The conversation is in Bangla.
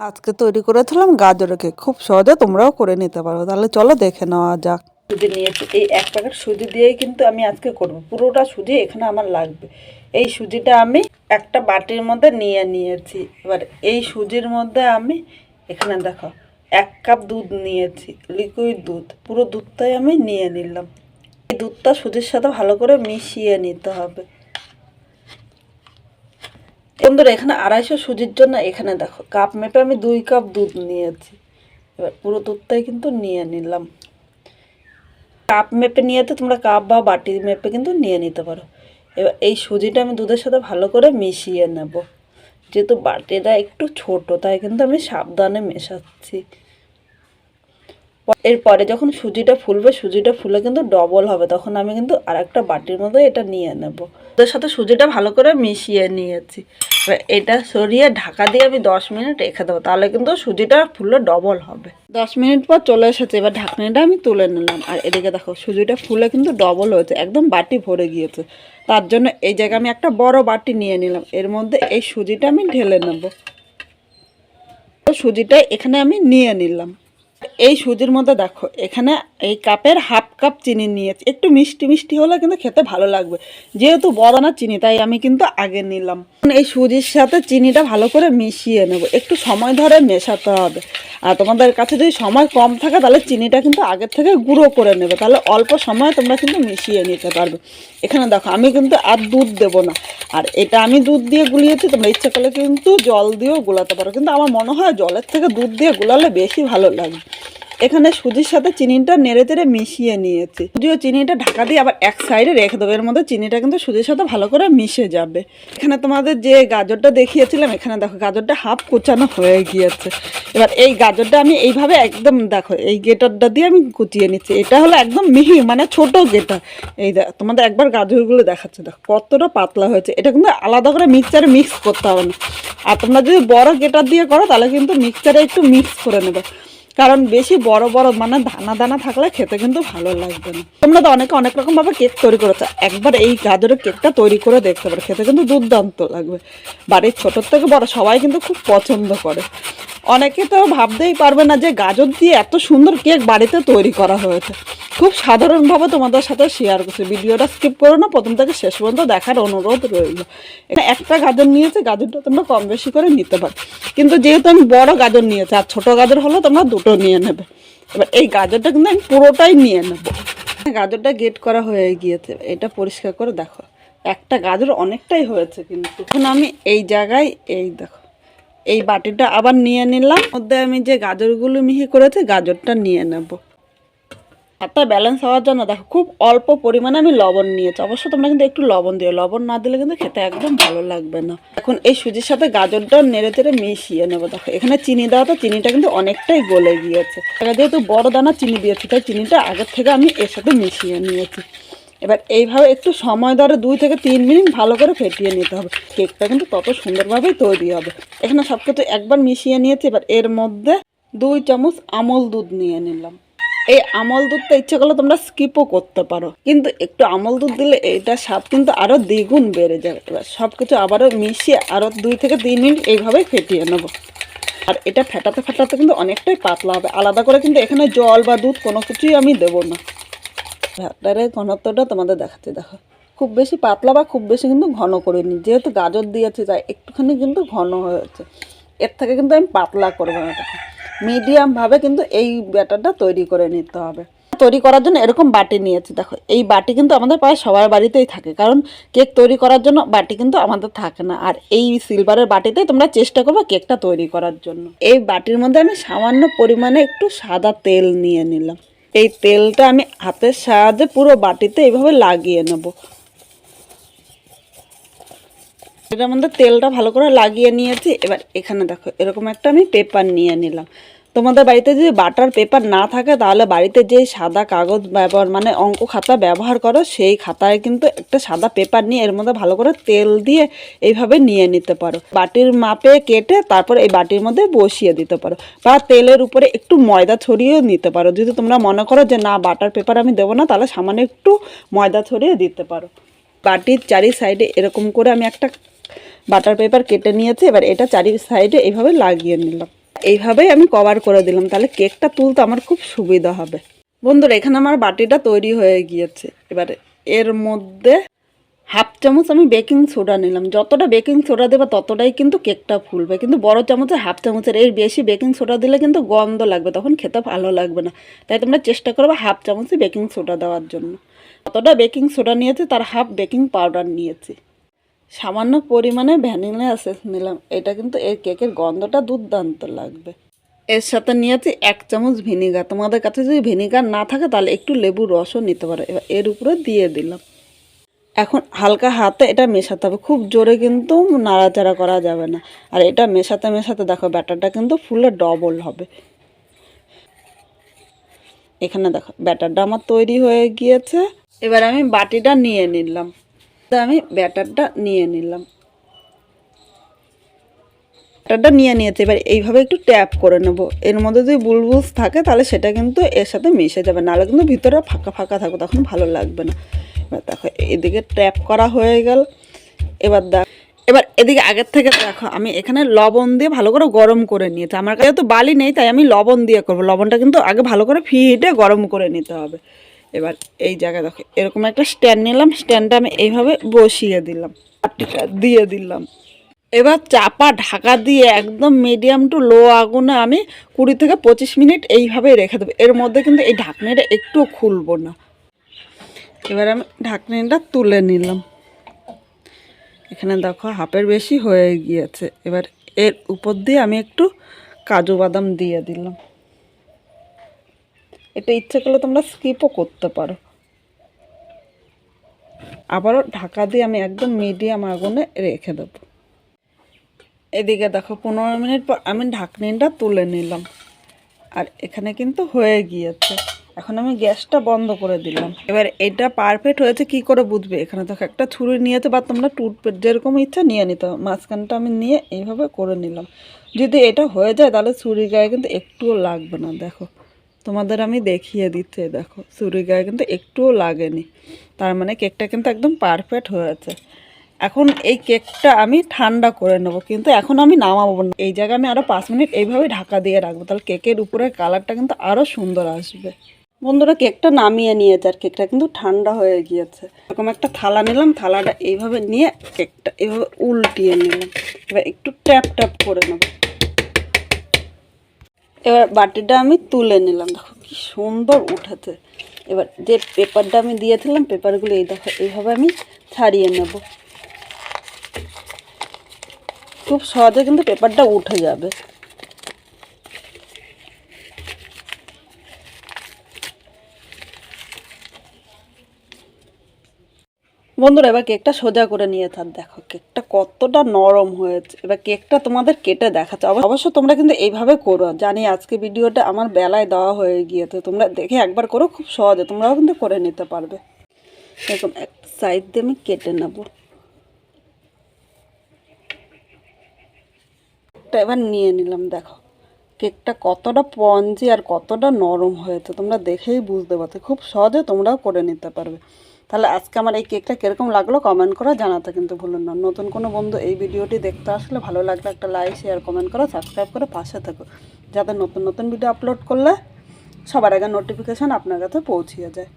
আজকে তৈরি করেছিলাম গাজরের কেক খুব সহজে তোমরাও করে নিতে পারো। তাহলে চলো দেখে নেওয়া যাক। সুজি নিয়েছি এই এক প্যাকেট সুজি দিয়েই কিন্তু আমি আজকে করব। পুরোটা সুজি এখানে আমার লাগবে। এই সুজিটা আমি একটা বাটির মধ্যে নিয়ে নিয়েছি। এবার এই সুজির মধ্যে আমি এখানে দেখো, এক কাপ দুধ নিয়েছি লিকুইড দুধ। পুরো দুধটাই আমি নিয়ে নিলাম। এই দুধটা সুজির সাথে ভালো করে মিশিয়ে নিতে হবে। বন্ধুরা, এখানে আড়াইশো সুজির জন্য এখানে দেখো কাপ মেপে আমি দুই কাপ দুধ নিয়েছি। এবার পুরো দুধটাই কিন্তু নিয়ে নিলাম। কাপ মেপে নিয়েতে তোমরা কাপ বা বাটি মেপে কিন্তু নিয়ে নিতে পারো। এবার এই সুজিটা আমি দুধের সাথে ভালো করে মিশিয়ে নেব। যেহেতু বাটিটা একটু ছোট, তাই কিন্তু আমি সাবধানে মেশাচ্ছি। এরপরে যখন সুজিটা ফুলবে, সুজিটা ফুলে কিন্তু ডবল হবে। তখন আমি কিন্তু আর একটা বাটির মধ্যে এটা নিয়ে নেব। ওদের সাথে সুজিটা ভালো করে মিশিয়ে নিয়েছি। এটা সরিয়ে ঢাকা দিয়ে আমি দশ মিনিট রেখে দেবো। তাহলে কিন্তু সুজিটা ফুললে ডবল হবে। দশ মিনিট পর চলে এসেছে। এবার ঢাকনিটা আমি তুলে নিলাম। আর এদিকে দেখো, সুজিটা ফুলে কিন্তু ডবল হয়েছে। একদম বাটি ভরে গিয়েছে। তার জন্য এই জায়গায় আমি একটা বড় বাটি নিয়ে নিলাম। এর মধ্যে এই সুজিটা আমি ঢেলে নেব। সুজিটা এখানে আমি নিয়ে নিলাম। এই সুজির মধ্যে দেখো, এখানে এই কাপের হাফ কাপ চিনি নিয়েছি। একটু মিষ্টি মিষ্টি হলে কিন্তু খেতে ভালো লাগবে। যেহেতু বড় না চিনি, তাই আমি কিন্তু আগে নিলাম। এই সুজির সাথে চিনিটা ভালো করে মিশিয়ে নেব। একটু সময় ধরে মেশাতে হবে। আর তোমাদের কাছে যদি সময় কম থাকে, তাহলে চিনিটা কিন্তু আগের থেকে গুঁড়ো করে নেবে। তাহলে অল্প সময় তোমরা কিন্তু মিশিয়ে নিতে পারবে। এখানে দেখো, আমি কিন্তু আর দুধ দেবো না। আর এটা আমি দুধ দিয়ে গুলিয়েছি, তোমরা ইচ্ছা করলে কিন্তু জল দিয়েও গোলাতে পারো। কিন্তু আমার মনে হয় জলের থেকে দুধ দিয়ে গোলালে বেশি ভালো লাগবে। এখানে সুজির সাথে চিনিটা নেড়ে তেড়ে মিশিয়ে নিয়েছি। সুজি ও চিনিটা ঢাকা দিয়ে আবার এক সাইডে রেখে দেবো, এর মধ্যে চিনিটা কিন্তু সুজির সাথে ভালো করে মিশে যাবে। এখানে তোমাদের যে গাজরটা দেখিয়েছিলাম, এখানে দেখো গাজরটা হাফ কুচানো হয়ে গিয়েছে। এবার এই গাজরটা আমি এইভাবে একদম দেখো, এই গেটারটা দিয়ে আমি কুচিয়ে নিচ্ছি। এটা হলো একদম মিহি মানে ছোট গেটার এই তোমাদের একবার গাজরগুলো দেখাচ্ছে। দেখো কতটা পাতলা হয়েছে। এটা কিন্তু আলাদা করে মিক্সচারে মিক্স করতে হবে না। আর তোমরা যদি বড় গেটার দিয়ে করো, তাহলে কিন্তু মিক্সচারে একটু মিক্স করে নেবে। কারণ বেশি বড় বড় মানে দানা দানা থাকলে খেতে কিন্তু ভালো লাগবে না। তোমরা তো অনেকে অনেক রকমভাবে কেক তৈরি করেছ। একবার এই গাজরের কেকটা তৈরি করে দেখতে পারো। খেতে কিন্তু দুর্দান্ত লাগবে। বাড়ির ছোটোর থেকে বড় সবাই কিন্তু খুব পছন্দ করে। অনেকে তো ভাবতেই পারবে না যে গাজর দিয়ে এত সুন্দর কেক বাড়িতে তৈরি করা হয়েছে। খুব সাধারণভাবে তোমাদের সাথে শেয়ার করছি। ভিডিওটা স্কিপ করো না, প্রথম থেকে শেষ পর্যন্ত দেখার অনুরোধ রইল। এখানে একটা গাজর নিয়েছে, গাজরটা তোমরা কম বেশি করে নিতে পারো। কিন্তু যেহেতু আমি বড় গাজর নিয়েছি আর ছোটো গাজর হলে তোমরা দুটো নিয়ে নেবে। এবার এই গাজরটা কিন্তু আমি পুরোটাই নিয়ে নেব। গাজরটা গেট করা হয়ে গিয়েছে। এটা পরিষ্কার করে দেখো। একটা গাজর অনেকটাই হয়েছে কিন্তু। এখন আমি এই জায়গায় এই দেখো। এই বাটিটা আবার নিয়ে নিলাম। মধ্যে আমি যে গাজরগুলো মিহি করেছি, গাজরটা নিয়ে নেব। হাতটা ব্যালেন্স হওয়ার জন্য দেখো, খুব অল্প পরিমাণে আমি লবণ নিয়েছি। অবশ্য তোমরা কিন্তু একটু লবণ দিও। লবণ না দিলে কিন্তু খেতে একদম ভালো লাগবে না। এখন এই সুজির সাথে গাজরটা নেড়ে চেড়ে মিশিয়ে নেব। দেখো, এখানে চিনি দেওয়া তো, চিনিটা কিন্তু অনেকটাই গলে গিয়েছে। যেহেতু বড় দানা চিনি দিয়েছি, তাই চিনিটা আগের থেকে আমি এর সাথে মিশিয়ে নিয়েছি। এবার এইভাবে একটু সময় ধরে দুই থেকে তিন মিনিট ভালো করে ফেটিয়ে নিতে হবে। কেকটা কিন্তু তত সুন্দরভাবেই তৈরি হবে। এখানে সব কিছু একবার মিশিয়ে নিয়েছি। এবার এর মধ্যে দুই চামচ আমল দুধ নিয়ে নিলাম। এই আমল দুধটা ইচ্ছে করলে তোমরা স্কিপও করতে পারো। কিন্তু একটু আমল দুধ দিলে এইটার স্বাদ কিন্তু আরও দ্বিগুণ বেড়ে যাবে। এবার সব কিছু আবারও মিশিয়ে আরও দুই থেকে তিন মিনিট এইভাবেই ফেটিয়ে নেব। আর এটা ফেটাতে ফেটাতে কিন্তু অনেকটাই পাতলা হবে। আলাদা করে কিন্তু এখানে জল বা দুধ কোনো কিছুই আমি দেবো না। ব্যাটারের ঘনত্বটা তোমাদের দেখাচ্ছি, দেখো। খুব বেশি পাতলা বা খুব বেশি কিন্তু ঘন করে নিই যেহেতু গাজর দিয়েছি, তাই একটুখানি কিন্তু ঘন হয়েছে। এর থেকে কিন্তু আমি পাতলা করব না, দেখো। মিডিয়ামভাবে কিন্তু এই ব্যাটারটা তৈরি করে নিতে হবে। তৈরি করার জন্য এরকম বাটি নিয়েছি, দেখো। এই বাটি কিন্তু আমাদের প্রায় সবার বাড়িতেই থাকে, কারণ কেক তৈরি করার জন্য বাটি কিন্তু আমাদের থাকে না। আর এই সিলভারের বাটিতেই তোমরা চেষ্টা করবে কেকটা তৈরি করার জন্য। এই বাটির মধ্যে আমি সামান্য পরিমাণে একটু সাদা তেল নিয়ে নিলাম। এই তেলটা আমি হাতের সাহায্যে পুরো বাটিতে এইভাবে লাগিয়ে নেব। এটার মধ্যে তেলটা ভালো করে লাগিয়ে নিয়েছি। এবার এখানে দেখো, এরকম একটা আমি পেপার নিয়ে নিলাম। তোমাদের বাড়িতে যদি বাটার পেপার না থাকে, তাহলে বাড়িতে যে সাদা কাগজ ব্যবহার মানে অঙ্ক খাতা ব্যবহার করো, সেই খাতায় কিন্তু একটা সাদা পেপার নিয়ে এর মধ্যে ভালো করে তেল দিয়ে এইভাবে নিয়ে নিতে পারো। বাটির মাপে কেটে তারপর এই বাটির মধ্যে বসিয়ে দিতে পারো বা তেলের উপরে একটু ময়দা ছড়িয়েও নিতে পারো। যদি তোমরা মনে করো যে, না বাটার পেপার আমি দেবো না, তাহলে সামান্য একটু ময়দা ছড়িয়ে দিতে পারো। বাটির চারি সাইডে এরকম করে আমি একটা বাটার পেপার কেটে নিয়েছি, এবার এটা চারি সাইডে এইভাবে লাগিয়ে নিলাম। এইভাবেই আমি কভার করে দিলাম। তাহলে কেকটা তুলতে আমার খুব সুবিধা হবে। বন্ধুরা, এখানে আমার বাটিটা তৈরি হয়ে গিয়েছে। এবারে এর মধ্যে হাফ চামচ আমি বেকিং সোডা নিলাম। যতটা বেকিং সোডা দেবে ততটাই কিন্তু কেকটা ফুলবে। কিন্তু বড় চামচে হাফ চামচের এর বেশি বেকিং সোডা দিলে কিন্তু গন্ধ লাগবে, তখন খেতে ভালো লাগবে না। তাই তোমরা চেষ্টা করবে হাফ চামচে বেকিং সোডা দেওয়ার জন্য। যতটা বেকিং সোডা নিয়েছি, তার হাফ বেকিং পাউডার নিয়েছি। সামান্য পরিমাণে ভ্যানিলা এসেন্স নিলাম। এটা কিন্তু এই কেকের গন্ধটা দুর্দান্ত লাগবে। এর সাথে নিয়েছি এক চামচ ভিনিগার। তোমাদের কাছে যদি ভিনিগার না থাকে, তাহলে একটু লেবুর রসও নিতে পারো। এবার এর উপরে দিয়ে দিলাম। এখন হালকা হাতে এটা মেশাতে হবে। খুব জোরে কিন্তু নাড়াচাড়া করা যাবে না। আর এটা মেশাতে মেশাতে দেখো, ব্যাটারটা কিন্তু ফুলে ডবল হবে। এখানে দেখো, ব্যাটারটা আমার তৈরি হয়ে গিয়েছে। এবার আমি বাটিটা নিয়ে নিলাম। আমি ব্যাটারটা নিয়ে নিলাম। ব্যাটারটা নিয়ে নিয়েছি, এবার এইভাবে একটু ট্যাপ করে নেব। এর মধ্যে যদি বুলবুলস থাকে, তাহলে সেটা কিন্তু এর সাথে মিশে যাবে। নাহলে কিন্তু ভিতরে ফাঁকা ফাঁকা থাকবে, তখন ভালো লাগবে না। এবার দেখো, এদিকে ট্যাপ করা হয়ে গেল। এবার দেখ, এবার এদিকে আগের থেকে দেখো, আমি এখানে লবণ দিয়ে ভালো করে গরম করে নিয়েছি। আমার কাছে তো বালি নেই, তাই আমি লবণ দিয়ে করব। লবণটা কিন্তু আগে ভালো করে ফি হিটে গরম করে নিতে হবে। এবার এই জায়গায় দেখো, এরকম একটা স্ট্যান্ড নিলাম স্ট্যান্ডটা আমি এইভাবে বসিয়ে দিলাম দিয়ে দিলাম। এবার চাপা ঢাকা দিয়ে একদম মিডিয়াম টু লো আগুনে আমি কুড়ি থেকে পঁচিশ মিনিট এইভাবেই রেখে দেবো। এর মধ্যে কিন্তু এই ঢাকনিটা একটু খুলবো না। এবার আমি ঢাকনিটা তুলে নিলাম। এখানে দেখো, হাফের বেশি হয়ে গিয়েছে। এবার এর উপর দিয়ে আমি একটু কাজু বাদাম দিয়ে দিলাম। এটা ইচ্ছে করলে তোমরা স্কিপও করতে পারো। আবারও ঢাকা দিয়ে আমি একদম মিডিয়াম আগুনে রেখে দেবো। এদিকে দেখো পনেরো মিনিট পর আমি ঢাকনিটা তুলে নিলাম। আর এখানে কিন্তু হয়ে গিয়েছে। এখন আমি গ্যাসটা বন্ধ করে দিলাম। এবার এটা পারফেক্ট হয়েছে, কি করে বুঝবে? এখানে দেখো একটা ছুরি নিয়েছে বা তোমরা টুথপেট যেরকম ইচ্ছা নিয়ে নিতে মাঝখানটা আমি নিয়ে এইভাবে করে নিলাম। যদি এটা হয়ে যায় তাহলে ছুরির গায়ে কিন্তু একটুও লাগবে না, দেখো। তোমাদের আমি দেখিয়ে দিচ্ছি, দেখো। চুরি গায়ে কিন্তু একটুও লাগেনি। তার মানে কেকটা কিন্তু একদম পারফেক্ট হয়েছে। এখন এই কেকটা আমি ঠান্ডা করে নেব, কিন্তু এখন আমি নামাবো না। এই জায়গায় আমি আরও পাঁচ মিনিট এইভাবে ঢাকা দিয়ে রাখব, তাহলে কেকের উপরের কালারটা কিন্তু আরও সুন্দর আসবে। বন্ধুরা, কেকটা নামিয়ে নিয়েছে আর কেকটা কিন্তু ঠান্ডা হয়ে গিয়েছে। এরকম একটা থালা নিলাম, থালাটা এইভাবে নিয়ে কেকটা এইভাবে উল্টিয়ে নিলাম। এবার একটু ট্যাপ ট্যাপ করে নেব। এবার বাটিটা আমি তুলে নিলাম। দেখো কি সুন্দর উঠেছে এবার যে পেপারটা আমি দিয়েছিলাম পেপারগুলো এই দেখো, এইভাবে আমি ছাড়িয়ে নেব। খুব সহজে কিন্তু পেপারটা উঠে যাবে। বন্ধুরা, এবার কেকটা সোজা করে নিয়ে থাক দেখো, কেকটা কতটা নরম হয়েছে। এবার কেকটা তোমাদের কেটে দেখাচ্ছে। অব- অবশ্য তোমরা কিন্তু এইভাবে করো। জানি আজকে ভিডিওটা আমার বেলায় দেওয়া হয়ে গিয়েছে। তোমরা দেখে একবার করো, খুব সহজে। তোমরাও কিন্তু করে নিতে পারবে। এরকম এক সাইড দিয়ে আমি কেটে নেব। এবার নিয়ে নিলাম, দেখো। কেকটা কতটা পঞ্জি আর কতটা নরম হয়েছে। তোমরা দেখেই বুঝতে পারছ। খুব সহজে তোমরাও করে নিতে পারবে। তাহলে আজকে আমার এই কেকটা কীরকম লাগল কমেন্ট করা জানাতে কিন্তু ভুলুন না। নতুন কোনো বন্ধু এই ভিডিওটি দেখতে আসলে ভালো লাগলে একটা লাইক শেয়ার কমেন্ট করো সাবস্ক্রাইব করে পাশে থাকো। যাতে নতুন নতুন ভিডিও আপলোড করলে সবার আগে নোটিফিকেশান আপনার কাছে পৌঁছিয়ে যায়।